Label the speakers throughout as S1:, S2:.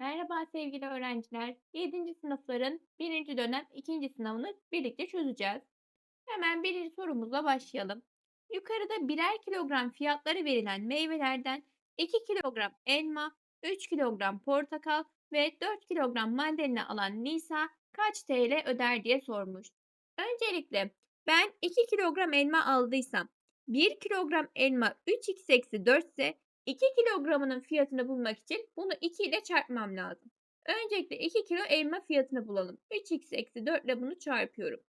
S1: Merhaba sevgili öğrenciler. 7. sınıfların birinci dönem ikinci sınavını birlikte çözeceğiz. Hemen birinci sorumuzla başlayalım. Yukarıda birer kilogram fiyatları verilen meyvelerden 2 kilogram elma, 3 kilogram portakal ve 4 kilogram mandalina alan Nisa kaç TL öder diye sormuş. Öncelikle ben 2 kilogram elma aldıysam 1 kilogram elma 3x eksi 4 ise 2 kilogramının fiyatını bulmak için bunu 2 ile çarpmam lazım. Öncelikle 2 kilo elma fiyatını bulalım. 3x eksi 4 ile bunu çarpıyorum.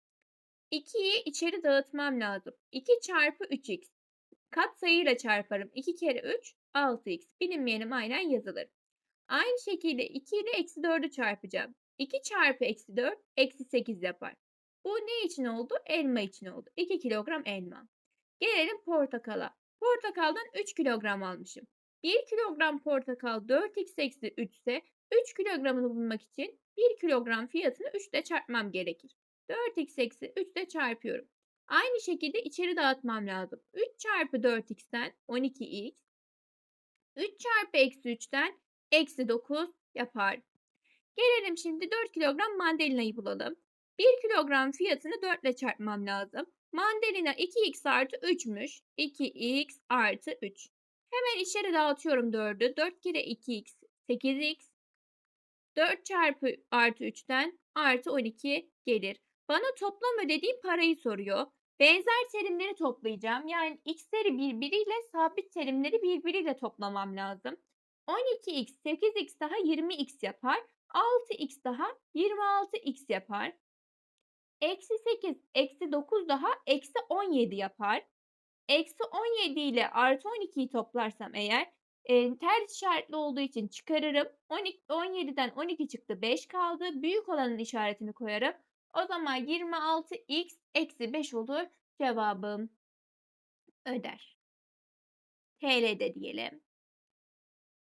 S1: 2'yi içeri dağıtmam lazım. 2 çarpı 3x. Kat sayıyla çarparım. 2 kere 3 6x. Bilinmeyenim aynen yazılır. Aynı şekilde 2 ile eksi 4'ü çarpacağım. 2 çarpı eksi 4 eksi 8 yapar. Bu ne için oldu? Elma için oldu. 2 kilogram elma. Gelelim portakala. Portakaldan 3 kilogram almışım. 1 kilogram portakal 4x eksi 3 ise 3 kilogramını bulmak için 1 kilogram fiyatını 3 ile çarpmam gerekir. 4x eksi 3 ile çarpıyorum. Aynı şekilde içeri dağıtmam lazım. 3 çarpı 4x'ten 12x. 3 çarpı eksi 3'ten eksi 9 yapar. Gelelim şimdi 4 kilogram mandalinayı bulalım. 1 kilogram fiyatını 4 ile çarpmam lazım. Mandalina 2x artı 3'müş. 2x artı 3. Hemen içeri dağıtıyorum 4'ü. 4 kere 2x 8x. 4 çarpı artı 3'ten artı 12 gelir. Bana toplam ödediğim parayı soruyor. Benzer terimleri toplayacağım. Yani x'leri birbiriyle sabit terimleri birbiriyle toplamam lazım. 12x 8x daha 20x yapar. 6x daha 26x yapar. Eksi 8, eksi 9 daha eksi 17 yapar. Eksi 17 ile artı 12'yi toplarsam eğer e, ters işaretli olduğu için çıkarırım. 12, 17'den 12 çıktı 5 kaldı. Büyük olanın işaretini koyarım. O zaman 26x eksi 5 olur cevabım. Öder. TL'de diyelim.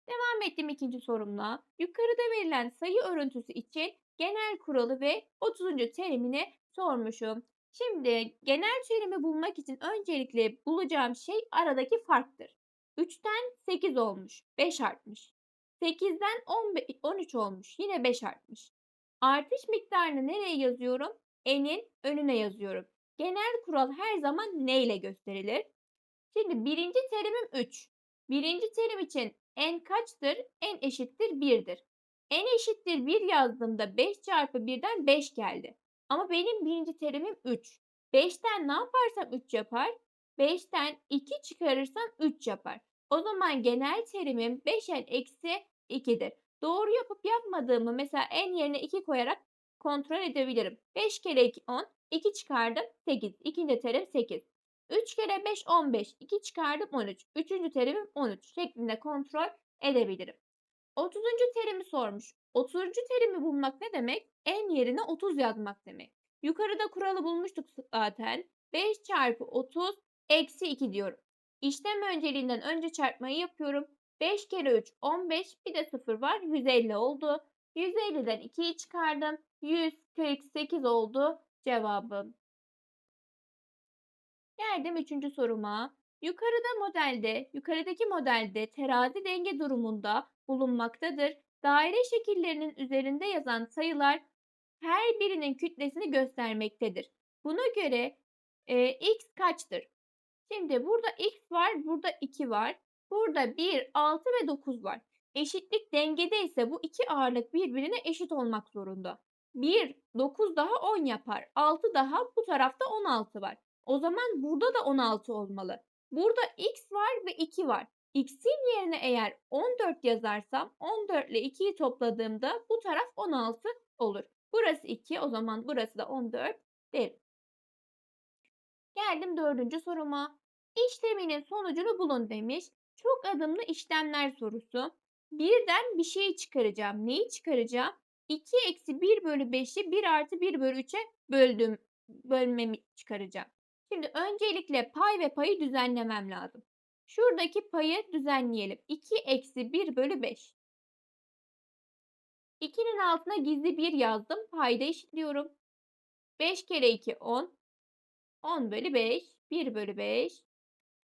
S1: Devam ettim ikinci sorumla. Yukarıda verilen sayı örüntüsü için genel kuralı ve 30. terimini sormuşum. Şimdi genel terimi bulmak için öncelikle bulacağım şey aradaki farktır. 3'ten 8 olmuş, 5 artmış. 8'den 15, 13 olmuş, yine 5 artmış. Artış miktarını nereye yazıyorum? N'in önüne yazıyorum. Genel kural her zaman ne ile gösterilir? Şimdi birinci terimim 3. Birinci terim için n kaçtır? n eşittir 1'dir. N eşittir 1 yazdığımda 5 çarpı 1'den 5 geldi. Ama benim birinci terimim 3. 5'ten ne yaparsam 3 yapar? 5'ten 2 çıkarırsam 3 yapar. O zaman genel terimim 5n eksi 2'dir. Doğru yapıp yapmadığımı mesela n yerine 2 koyarak kontrol edebilirim. 5 kere 2 10. 2 çıkardım 8. İkinci terim 8. 3 kere 5 15. 2 çıkardım 13. Üçüncü terimim 13 şeklinde kontrol edebilirim. 30. terimi sormuş. 30. terimi bulmak ne demek? En yerine 30 yazmak demek. Yukarıda kuralı bulmuştuk zaten. 5 çarpı 30 eksi 2 diyorum. İşlem önceliğinden önce çarpmayı yapıyorum. 5 kere 3 15 bir de 0 var 150 oldu. 150'den 2'yi çıkardım. 148 oldu cevabım. Geldim üçüncü soruma. Yukarıda modelde, yukarıdaki modelde terazi denge durumunda bulunmaktadır. Daire şekillerinin üzerinde yazan sayılar her birinin kütlesini göstermektedir. Buna göre e, x kaçtır? Şimdi burada x var, burada 2 var. Burada 1, 6 ve 9 var. Eşitlik dengede ise bu iki ağırlık birbirine eşit olmak zorunda. 1, 9 daha 10 yapar. 6 daha bu tarafta 16 var. O zaman burada da 16 olmalı. Burada x var ve 2 var. X'in yerine eğer 14 yazarsam 14 ile 2'yi topladığımda bu taraf 16 olur. Burası 2 o zaman burası da 14 derim. Geldim dördüncü soruma. İşleminin sonucunu bulun demiş. Çok adımlı işlemler sorusu. Birden bir şey çıkaracağım. Neyi çıkaracağım? 2 eksi 1 bölü 5'i 1 artı 1 bölü 3'e böldüm, bölmemi çıkaracağım. Şimdi öncelikle pay ve payı düzenlemem lazım. Şuradaki payı düzenleyelim. 2 eksi 1 bölü 5. 2'nin altına gizli 1 yazdım. Payda eşitliyorum. 5 kere 2 10. 10 bölü 5. 1 bölü 5.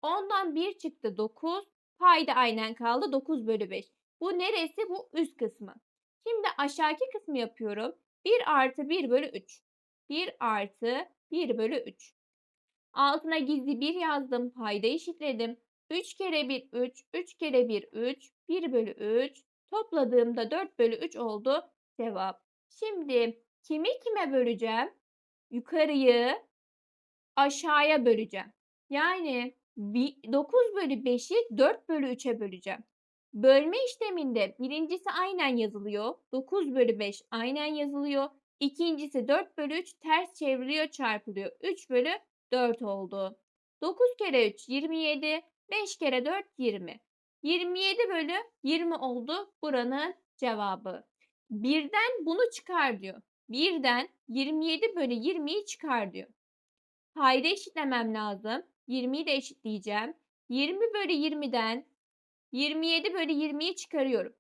S1: 10'dan 1 çıktı 9. Payda aynen kaldı 9 bölü 5. Bu neresi? Bu üst kısmı. Şimdi aşağıki kısmı yapıyorum. 1 artı 1 bölü 3. 1 artı 1 bölü 3. Altına gizli 1 yazdım. Payda eşitledim. 3 kere 1 3. 3 kere 1 3. 1 bölü 3. Topladığımda 4 bölü 3 oldu. Cevap. Şimdi kimi kime böleceğim? Yukarıyı aşağıya böleceğim. Yani 9 bölü 5'i 4 bölü 3'e böleceğim. Bölme işleminde birincisi aynen yazılıyor. 9 bölü 5 aynen yazılıyor. İkincisi 4 bölü 3 ters çevriliyor çarpılıyor. 3 bölü 4 oldu. 9 kere 3 27. 5 kere 4 20. 27 bölü 20 oldu buranın cevabı. Birden bunu çıkar diyor. Birden 27 bölü 20'yi çıkar diyor. Payda eşitlemem lazım. 20'yi de eşitleyeceğim. 20 bölü 20'den 27 bölü 20'yi çıkarıyorum.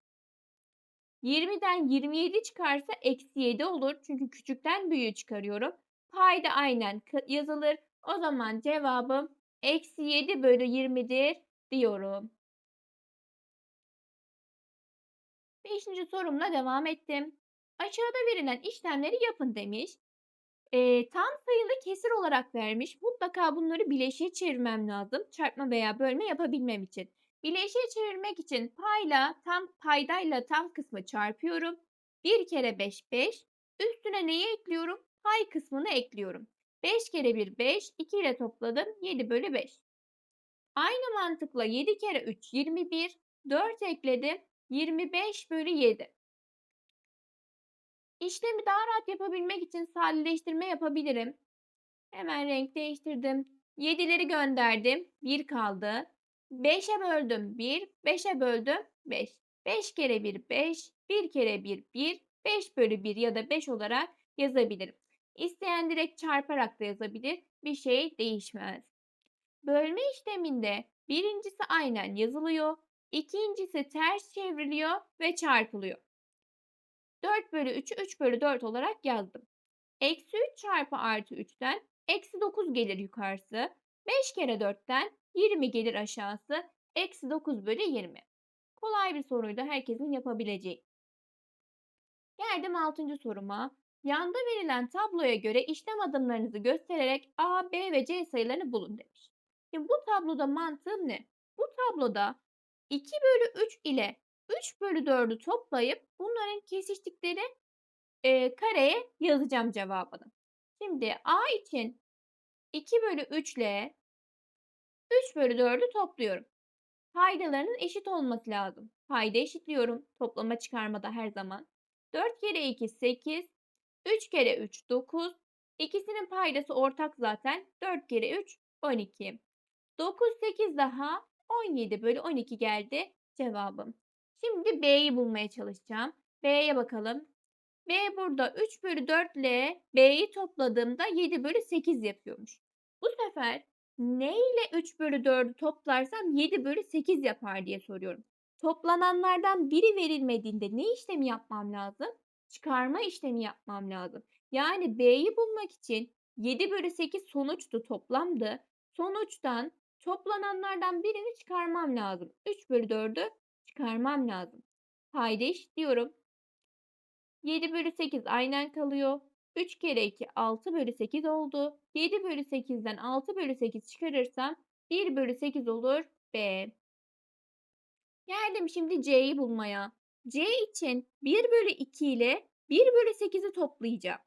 S1: 20'den 27 çıkarsa eksi 7 olur. Çünkü küçükten büyüğü çıkarıyorum. Payda aynen yazılır. O zaman cevabım eksi 7 bölü 20'dir diyorum. Beşinci sorumla devam ettim. Aşağıda verilen işlemleri yapın demiş. Eee, tam sayılı kesir olarak vermiş. Mutlaka bunları bileşiğe çevirmem lazım. Çarpma veya bölme yapabilmem için. Bileşiğe çevirmek için payla tam paydayla tam kısmı çarpıyorum. 1 kere 5 5. Üstüne neyi ekliyorum? Pay kısmını ekliyorum. 5 kere 1 5. 2 ile topladım. 7 bölü 5. Aynı mantıkla 7 kere 3 21. 4 ekledim. 25 bölü 7. İşlemi daha rahat yapabilmek için sadeleştirme yapabilirim. Hemen renk değiştirdim. 7'leri gönderdim. 1 kaldı. 5'e böldüm 1. 5'e böldüm 5. 5 kere 1 5. 1 kere 1 1. 5 bölü 1 ya da 5 olarak yazabilirim. İsteyen direkt çarparak da yazabilir. Bir şey değişmez. Bölme işleminde birincisi aynen yazılıyor. ikincisi ters çevriliyor ve çarpılıyor. 4 bölü 3'ü 3 bölü 4 olarak yazdım. Eksi 3 çarpı artı 3'ten eksi 9 gelir yukarısı. 5 kere 4'ten 20 gelir aşağısı. Eksi 9 bölü 20. Kolay bir soruydu herkesin yapabileceği. Geldim 6. soruma. Yanda verilen tabloya göre işlem adımlarınızı göstererek A, B ve C sayılarını bulun demiş. Şimdi bu tabloda mantığım ne? Bu tabloda 2 bölü 3 ile 3 bölü 4'ü toplayıp bunların kesiştikleri e, kareye yazacağım cevabını. Şimdi A için 2 bölü 3 ile 3 bölü 4'ü topluyorum. Paydalarının eşit olması lazım. Payda eşitliyorum. Toplama çıkarmada her zaman. 4 kere 2 8. 3 kere 3 9. İkisinin paydası ortak zaten. 4 kere 3 12. 9 8 daha 17 bölü 12 geldi cevabım. Şimdi B'yi bulmaya çalışacağım. B'ye bakalım. B burada 3 bölü 4 ile B'yi topladığımda 7 bölü 8 yapıyormuş. Bu sefer ne ile 3 bölü 4'ü toplarsam 7 bölü 8 yapar diye soruyorum. Toplananlardan biri verilmediğinde ne işlemi yapmam lazım? Çıkarma işlemi yapmam lazım. Yani B'yi bulmak için 7 bölü 8 sonuçtu toplamdı. Sonuçtan toplananlardan birini çıkarmam lazım. 3 bölü 4'ü çıkarmam lazım. Payda eşitliyorum. 7 bölü 8 aynen kalıyor. 3 kere 2 6 bölü 8 oldu. 7 bölü 8'den 6 bölü 8 çıkarırsam 1 bölü 8 olur B. Geldim şimdi C'yi bulmaya. C için 1 bölü 2 ile 1 bölü 8'i toplayacağım.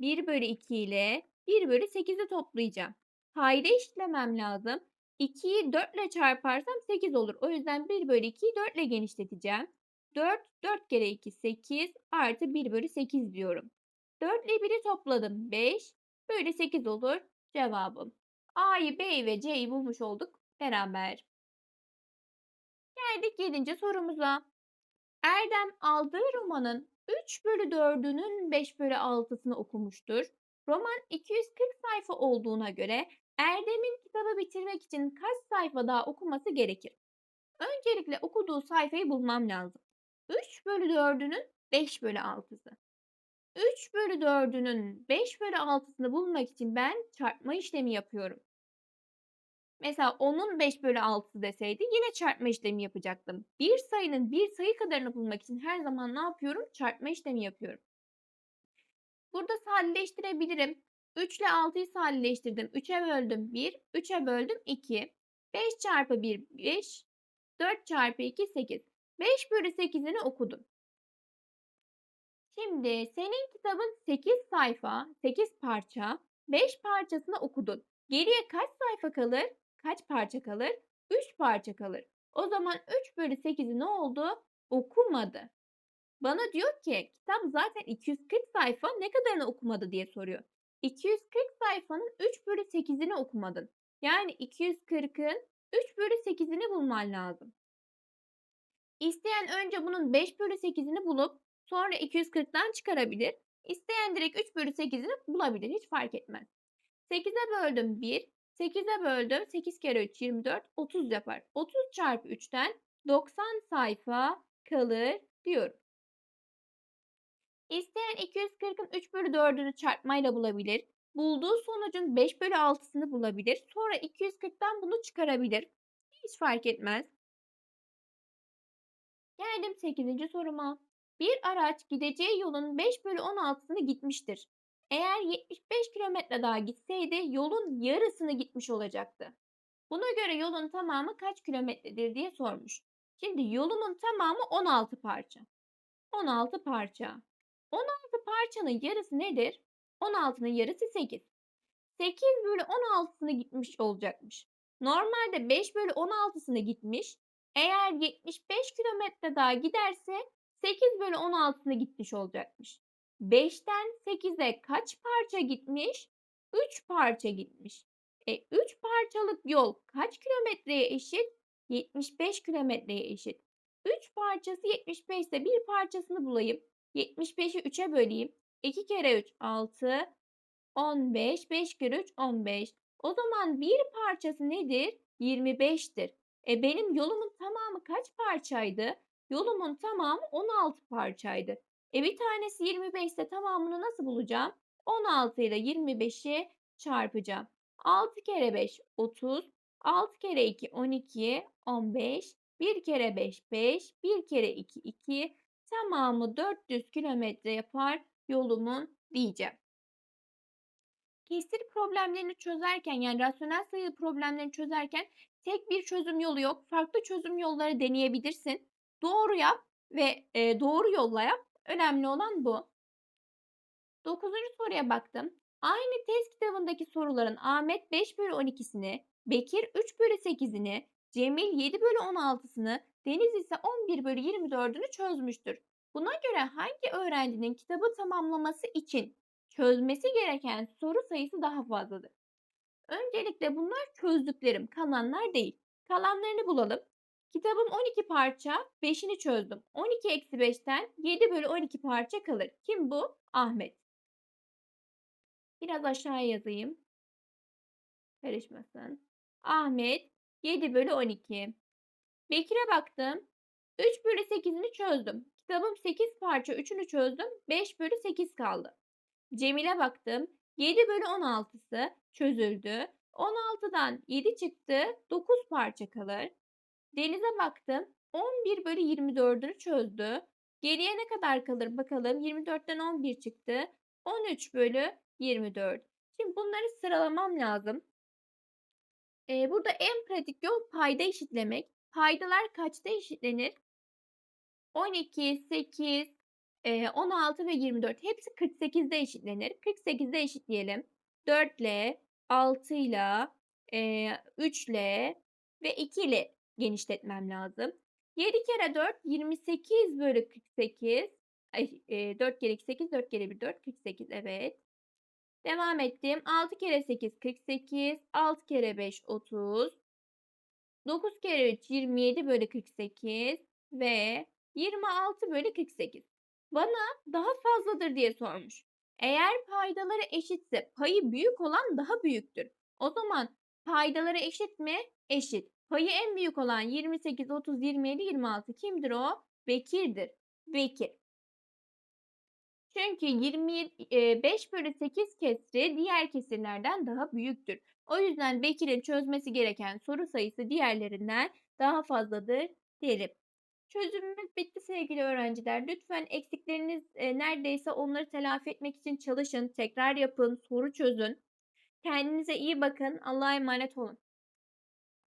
S1: 1 bölü 2 ile 1 bölü 8'i toplayacağım. Payda eşitlemem lazım. 2'yi 4 ile çarparsam 8 olur. O yüzden 1 bölü 2'yi 4 ile genişleteceğim. 4, 4 kere 2 8 artı 1 bölü 8 diyorum. 4 ile 1'i topladım 5 bölü 8 olur cevabım. A'yı, B'yi ve C'yi bulmuş olduk beraber. Geldik 7. sorumuza. Erdem aldığı romanın 3 bölü 4'ünün 5 bölü 6'sını okumuştur. Roman 240 sayfa olduğuna göre Erdem'in kitabı bitirmek için kaç sayfa daha okuması gerekir? Öncelikle okuduğu sayfayı bulmam lazım. 3 bölü 4'ünün 5 bölü 6'sı. 3 bölü 4'ünün 5 bölü 6'sını bulmak için ben çarpma işlemi yapıyorum. Mesela 10'un 5/6'sı deseydi yine çarpma işlemi yapacaktım. Bir sayının bir sayı kadarını bulmak için her zaman ne yapıyorum? Çarpma işlemi yapıyorum. Burada sadeleştirebilirim. 3 ile 6'yı sadeleştirdim. 3'e böldüm 1, 3'e böldüm 2. 5 çarpı 1 5, 4 çarpı 2 8. 5 bölü 8'ini okudum. Şimdi senin kitabın 8 sayfa, 8 parça, 5 parçasını okudun. Geriye kaç sayfa kalır? Kaç parça kalır? 3 parça kalır. O zaman 3 bölü 8'i ne oldu? Okumadı. Bana diyor ki kitap zaten 240 sayfa ne kadarını okumadı diye soruyor. 240 sayfanın 3 bölü 8'ini okumadın. Yani 240'ın 3 bölü 8'ini bulman lazım. İsteyen önce bunun 5 bölü 8'ini bulup sonra 240'tan çıkarabilir. İsteyen direkt 3 bölü 8'ini bulabilir. Hiç fark etmez. 8'e böldüm 1. 8'e böldüm 8 kere 3 24 30 yapar. 30 çarpı 3'ten 90 sayfa kalır diyorum. İsteyen 240'ın 3 bölü 4'ünü çarpmayla bulabilir. Bulduğu sonucun 5 bölü 6'sını bulabilir. Sonra 240'tan bunu çıkarabilir. Hiç fark etmez. Geldim 8. soruma. Bir araç gideceği yolun 5 bölü 16'sını gitmiştir. Eğer 75 kilometre daha gitseydi yolun yarısını gitmiş olacaktı. Buna göre yolun tamamı kaç kilometredir diye sormuş. Şimdi yolumun tamamı 16 parça. 16 parça. 16 parçanın yarısı nedir? 16'nın yarısı 8. 8 bölü 16'sını gitmiş olacakmış. Normalde 5 bölü 16'sını gitmiş. Eğer 75 kilometre daha giderse 8 bölü 16'sını gitmiş olacakmış. 5'ten 8'e kaç parça gitmiş? 3 parça gitmiş. E 3 parçalık yol kaç kilometreye eşit? 75 kilometreye eşit. 3 parçası 75 ise bir parçasını bulayım. 75'i 3'e böleyim. 2 kere 3 6, 15, 5 kere 3 15. O zaman bir parçası nedir? 25'tir. E benim yolumun tamamı kaç parçaydı? Yolumun tamamı 16 parçaydı. E bir tanesi 25 ise tamamını nasıl bulacağım? 16 ile 25'i çarpacağım. 6 kere 5 30, 6 kere 2 12, 15, 1 kere 5 5, 1 kere 2 2, tamamı 400 kilometre yapar yolumun diyeceğim. Kesir problemlerini çözerken yani rasyonel sayı problemlerini çözerken tek bir çözüm yolu yok. Farklı çözüm yolları deneyebilirsin. Doğru yap ve e, doğru yolla yap. Önemli olan bu. Dokuzuncu soruya baktım. Aynı test kitabındaki soruların Ahmet 5 bölü 12'sini, Bekir 3 bölü 8'ini, Cemil 7 bölü 16'sını, Deniz ise 11 bölü 24'ünü çözmüştür. Buna göre hangi öğrencinin kitabı tamamlaması için çözmesi gereken soru sayısı daha fazladır? Öncelikle bunlar çözdüklerim, kalanlar değil. Kalanlarını bulalım. Kitabım 12 parça, 5'ini çözdüm. 12 eksi 5'ten 7 bölü 12 parça kalır. Kim bu? Ahmet. Biraz aşağıya yazayım. Karışmasın. Ahmet 7 bölü 12. Bekir'e baktım. 3 bölü 8'ini çözdüm. Kitabım 8 parça 3'ünü çözdüm. 5 bölü 8 kaldı. Cemil'e baktım. 7 bölü 16'sı çözüldü. 16'dan 7 çıktı. 9 parça kalır. Deniz'e baktım. 11 bölü 24'ünü çözdü. Geriye ne kadar kalır bakalım. 24'ten 11 çıktı. 13 bölü 24. Şimdi bunları sıralamam lazım. Ee, burada en pratik yol payda eşitlemek. Paydalar kaçta eşitlenir? 12, 8, 16 ve 24 hepsi 48'de eşitlenir. 48'de eşitleyelim. 4 ile 6 ile 3 ile ve 2 ile genişletmem lazım. 7 kere 4 28 bölü 48. Ay, 4 kere 2 8 4 kere 1 4 48 evet. Devam ettim. 6 kere 8 48. 6 kere 5 30. 9 kere 3 27 bölü 48 ve 26 bölü 48. Bana daha fazladır diye sormuş. Eğer paydaları eşitse payı büyük olan daha büyüktür. O zaman paydaları eşit mi? Eşit. Payı en büyük olan 28, 30, 27, 26 kimdir o? Bekir'dir. Bekir. Çünkü 25 bölü 8 kesri diğer kesirlerden daha büyüktür. O yüzden Bekir'in çözmesi gereken soru sayısı diğerlerinden daha fazladır derim. Çözümümüz bitti sevgili öğrenciler. Lütfen eksikleriniz, eee, neredeyse onları telafi etmek için çalışın, tekrar yapın, soru çözün. Kendinize iyi bakın. Allah'a emanet olun.